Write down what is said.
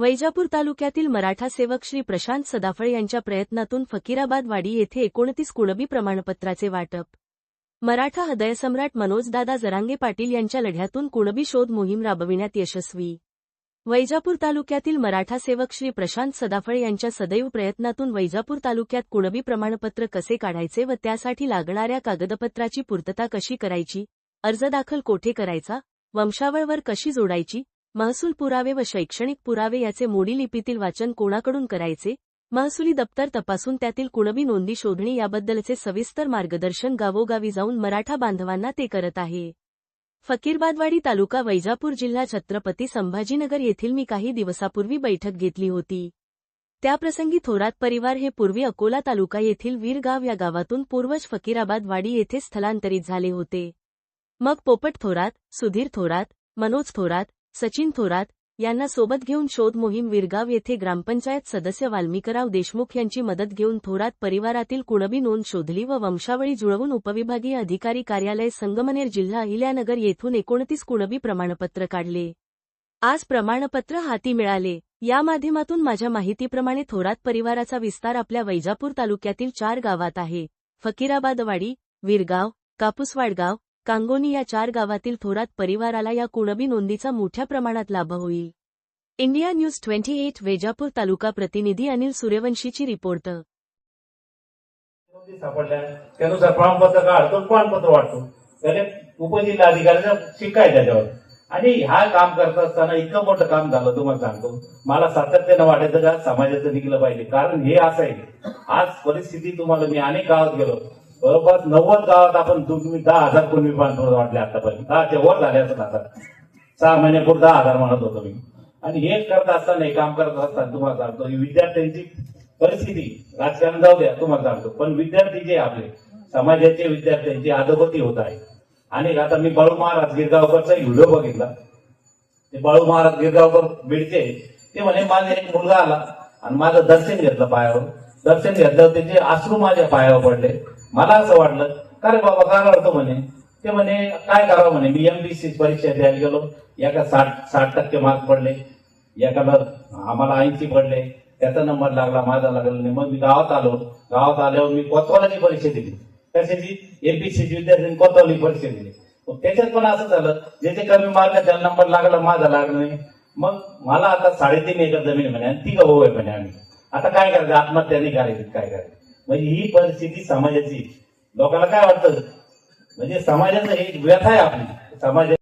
वैजापूर तालुक्यातील मराठा सेवक श्री प्रशांत सदाफळ यांच्या प्रयत्नातून फकीराबादवाडी येथे एकोणतीस कुणबी प्रमाणपत्राचे वाटप. मराठा हृदयसम्राट मनोजदादा जरांगे पाटील यांच्या लढ्यातून कुणबी शोध मोहीम राबविण्यात यशस्वी. वैजापूर तालुक्यातील मराठा सेवक श्री प्रशांत सदाफळ यांच्या सदैव प्रयत्नातून वैजापूर तालुक्यात कुणबी प्रमाणपत्र कसे काढायचे व त्यासाठी लागणाऱ्या कागदपत्राची पूर्तता कशी करायची अर्ज दाखल कोठे करायचा वंशावळवर कशी जोडायची महसूल पुरावे व शैक्षणिक पुरावे याचे मोडी लिपीतील वाचन कोणाकडून करायचे? महसुली दप्तर तपासून त्यातील कुणबी नोंदी शोधणे याबद्दलचे सविस्तर मार्गदर्शन गावोगावी जाऊन मराठा बांधवांना ते करत आहे. फकीरबादवाडी तालुका वैजापूर जिल्हा छत्रपती संभाजीनगर येथील मी काही दिवसापूर्वी बैठक घेतली होती. त्याप्रसंगी थोरात परिवार हे पूर्वी अकोला तालुका येथील वीरगाव या गावातून पूर्वज फकीराबादवाडी येथे स्थलांतरित झाले होते. मग पोपट थोरात सुधीर थोरात मनोज थोरात सचिन थोरात यांना सोबत घेऊन शोध मोहीम विरगाव येथे ग्रामपंचायत सदस्य वाल्मिकराव देशमुख यांची मदत घेऊन थोरात परिवारातील कुणबी नोंद शोधली व वंशावळी जुळवून उपविभागीय अधिकारी कार्यालय संगमनेर जिल्हा अहिल्यानगर येथून एकोणतीस कुणबी प्रमाणपत्र काढले. आज प्रमाणपत्र हाती मिळाले. या माध्यमातून माझ्या माहितीप्रमाणे थोरात परिवाराचा विस्तार आपल्या वैजापूर तालुक्यातील चार गावात आहे. फकीराबादवाडी विरगाव कापूसवाडगाव कांगोनी या चार गावातील थोरात परिवाराला या कुणबी नोंदीचा मोठ्या प्रमाणात लाभ होईल. India news twenty eight Vaijapur तालुका प्रतिनिधी अनिल सूर्यवंशीची रिपोर्ट. सापडल्या. त्यानुसार प्रमाणपत्र काढतो प्रमाणपत्र वाटतो त्याने उपजिल्हा अधिकाऱ्याचा शिक्का त्याच्यावर. आणि हा काम करत असताना इतकं मोठं काम झालं तुम्हाला सांगतो. मला सातत्यानं वाटायचं का समाजाचं निघलं पाहिजे. कारण हे असं आहे. आज परिस्थिती तुम्हाला मी अनेक गावात गेलो. बरोबर? नव्वद गावात आपण तुम्ही दहा हजार कोणी प्रमाणपत्र वाटले आतापर्यंत. दहाच्या वर झाले असं आता. सहा महिन्यापूर्वी दहा हजार म्हणत होतो मी. आणि हे करत असताना हे काम करत असताना तुम्हाला सांगतो ही विद्यार्थ्यांची परिस्थिती राजकारण जाऊ द्या तुम्हाला सांगतो. पण विद्यार्थी जे आपले समाजाचे विद्यार्थ्यांची अधोगती होत आहे. आणि आता मी बाळू महाराज गिरगावकरचा व्हिडिओ बघितला. ते बाळू महाराज गिरगावकर बीडचे ते म्हणे माझा एक मुलगा आला आणि माझं दर्शन घेतलं पायावर दर्शन घेतलं त्याचे अश्रू माझ्या पायावर पडले. मला असं वाटलं का रे बाबा काय करतो म्हणे? ते म्हणे काय करावं म्हणे? मी एमबीसी परीक्षा द्यायला गेलो. एका साठ साठ टक्के मार्क पडले. एकाला आम्हाला ऐंशी पडले. त्याचा नंबर लागला माझा लागला. नाही मग मी गावात आलो. गावात आल्यावर मी कोतवालाची परीक्षा दिली. कशाची? एमपीसीची विद्यार्थ्यांनी कोतवाली परीक्षा दिली. मग त्याच्यात पण असं झालं ज्याचे कमी मार्क त्याला नंबर लागला माझा लागला नाही. मग मला आता साडेतीन एकर जमीन म्हणे आणि ती गहू आहे म्हणे आम्ही. आता काय करायचं? आत्महत्या नाही करायची काय करायचं? म्हणजे ही परिस्थिती समाजाची. लोकांना काय वाटतं? म्हणजे समाजाचं एक व्यथा आहे आपली. समाज